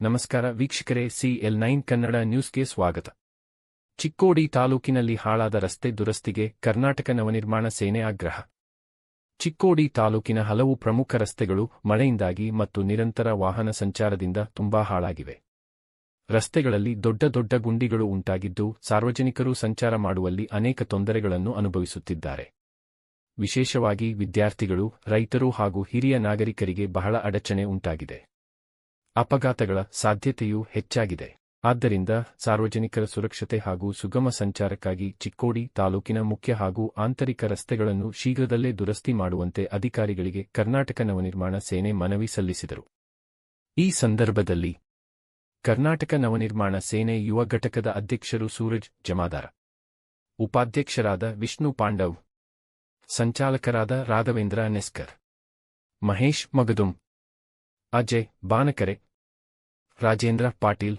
ನಮಸ್ಕಾರ ವೀಕ್ಷಕರೇ, CL nine Kannada ನ್ಯೂಸ್ಗೆ ಸ್ವಾಗತ. ಚಿಕ್ಕೋಡಿ ತಾಲೂಕಿನಲ್ಲಿ ಹಾಳಾದ ರಸ್ತೆ ದುರಸ್ತಿಗೆ ಕರ್ನಾಟಕ ನವನಿರ್ಮಾಣ ಸೇನೆ ಆಗ್ರಹ. ಚಿಕ್ಕೋಡಿ ತಾಲೂಕಿನ ಹಲವು ಪ್ರಮುಖ ರಸ್ತೆಗಳು ಮಳೆಯಿಂದಾಗಿ ಮತ್ತು ನಿರಂತರ ವಾಹನ ಸಂಚಾರದಿಂದ ತುಂಬಾ ಹಾಳಾಗಿವೆ. ರಸ್ತೆಗಳಲ್ಲಿ ದೊಡ್ಡ ದೊಡ್ಡ ಗುಂಡಿಗಳು ಉಂಟಾಗಿದ್ದು ಸಾರ್ವಜನಿಕರು ಸಂಚಾರ ಮಾಡುವಲ್ಲಿ ಅನೇಕ ತೊಂದರೆಗಳನ್ನು ಅನುಭವಿಸುತ್ತಿದ್ದಾರೆ. ವಿಶೇಷವಾಗಿ ವಿದ್ಯಾರ್ಥಿಗಳು, ರೈತರು ಹಾಗೂ ಹಿರಿಯ ನಾಗರಿಕರಿಗೆ ಬಹಳ ಅಡಚಣೆ ಉಂಟಾಗಿದೆ. ಅಪಘಾತಗಳ ಸಾಧ್ಯತೆಯೂ ಹೆಚ್ಚಾಗಿದೆ. ಆದ್ದರಿಂದ ಸಾರ್ವಜನಿಕರ ಸುರಕ್ಷತೆ ಹಾಗೂ ಸುಗಮ ಸಂಚಾರಕ್ಕಾಗಿ ಚಿಕ್ಕೋಡಿ ತಾಲೂಕಿನ ಮುಖ್ಯ ಹಾಗೂ ಆಂತರಿಕ ರಸ್ತೆಗಳನ್ನು ಶೀಘ್ರದಲ್ಲೇ ದುರಸ್ತಿ ಮಾಡುವಂತೆ ಅಧಿಕಾರಿಗಳಿಗೆ ಕರ್ನಾಟಕ ನವನಿರ್ಮಾಣ ಸೇನೆ ಮನವಿ ಸಲ್ಲಿಸಿದರು. ಈ ಸಂದರ್ಭದಲ್ಲಿ ಕರ್ನಾಟಕ ನವನಿರ್ಮಾಣ ಸೇನೆ ಯುವ ಘಟಕದ ಅಧ್ಯಕ್ಷರು ಸೂರಜ್ ಜಮಾದಾರ. ಉಪಾಧ್ಯಕ್ಷರಾದ ವಿಷ್ಣು ಪಾಂಡವ್. ಸಂಚಾಲಕರಾದ ರಾಘವೇಂದ್ರ ನೆಸ್ಕರ್. ಮಹೇಶ್ ಮಗದುಂ. ಅಜಯ್ ಬಾನಕರೆ. ರಾಜೇಂದ್ರ ಪಾಟೀಲ್.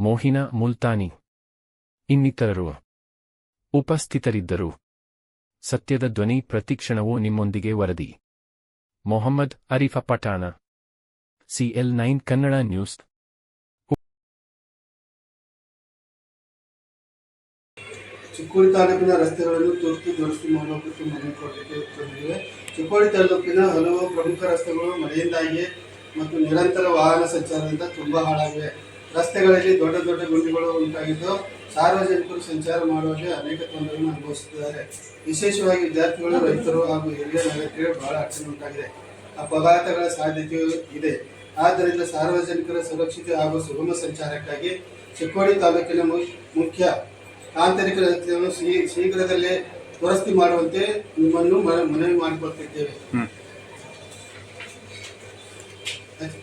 ಮೋಹಿನಾ ಮುಲ್ತಾನಿ. ಇನ್ನಿತರರು. ಉಪಸ್ಥಿತರಿದ್ದರು. ಸತ್ಯದ ಧ್ವನಿ ಪ್ರತಿಕ್ಷಣವೂ ನಿಮ್ಮೊಂದಿಗೆ ವರದಿ. Mohammed Arif Pathan. CL nine Kannada news. Chikkodi ತಾಲೂಕಿನ ರಸ್ತೆಗಳನ್ನು ತುರ್ತು ದುರಸ್ತಿ ಮಾಡುವ ಕುರಿತು ಮನವಿ ಕೊಡಲಿಕ್ಕೆ ತಂದಿವೆ ಚಿಕ್ಕೋಡಿ ತಾಲೂಕಿನ ಹಲವು ಪ್ರಮುಖ ರಸ್ತೆಗಳು ಮಳೆಯಿಂದಾಗಿ ಮತ್ತು ನಿರಂತರ ವಾಹನ ಸಂಚಾರದಿಂದ ತುಂಬ ಹಾಳಾಗಿವೆ. ರಸ್ತೆಗಳಲ್ಲಿ ದೊಡ್ಡ ದೊಡ್ಡ ಗುಂಡಿಗಳು ಉಂಟಾಗಿದ್ದು ಸಾರ್ವಜನಿಕರು ಸಂಚಾರ ಮಾಡುವಲ್ಲಿ ಅನೇಕ ತೊಂದರೆಗಳನ್ನು ಅನುಭವಿಸುತ್ತಿದ್ದಾರೆ. ವಿಶೇಷವಾಗಿ ವಿದ್ಯಾರ್ಥಿಗಳು, ರೈತರು ಹಾಗೂ ಹಿರಿಯ ನಾಗರಿಕರಿಗೆ ಬಹಳ ಅಡಚಣೆ ಉಂಟಾಗಿದೆ. ಅಪಘಾತಗಳ ಸಾಧ್ಯತೆಯೂ ಇದೆ. ಆದ್ದರಿಂದ ಸಾರ್ವಜನಿಕರ ಸುರಕ್ಷತೆ ಹಾಗೂ ಸುಗಮ ಸಂಚಾರಕ್ಕಾಗಿ ಚಿಕ್ಕೋಡಿ ತಾಲೂಕಿನ ಮುಖ್ಯ ಆಂತರಿಕ ರಸ್ತೆಯನ್ನು ಶೀಘ್ರದಲ್ಲೇ ದುರಸ್ತಿ ಮಾಡುವಂತೆ ನಿಮ್ಮನ್ನು ಮನವಿ ಮಾಡಿಕೊಳ್ತಿದ್ದೇವೆ ಆಯ್ತು.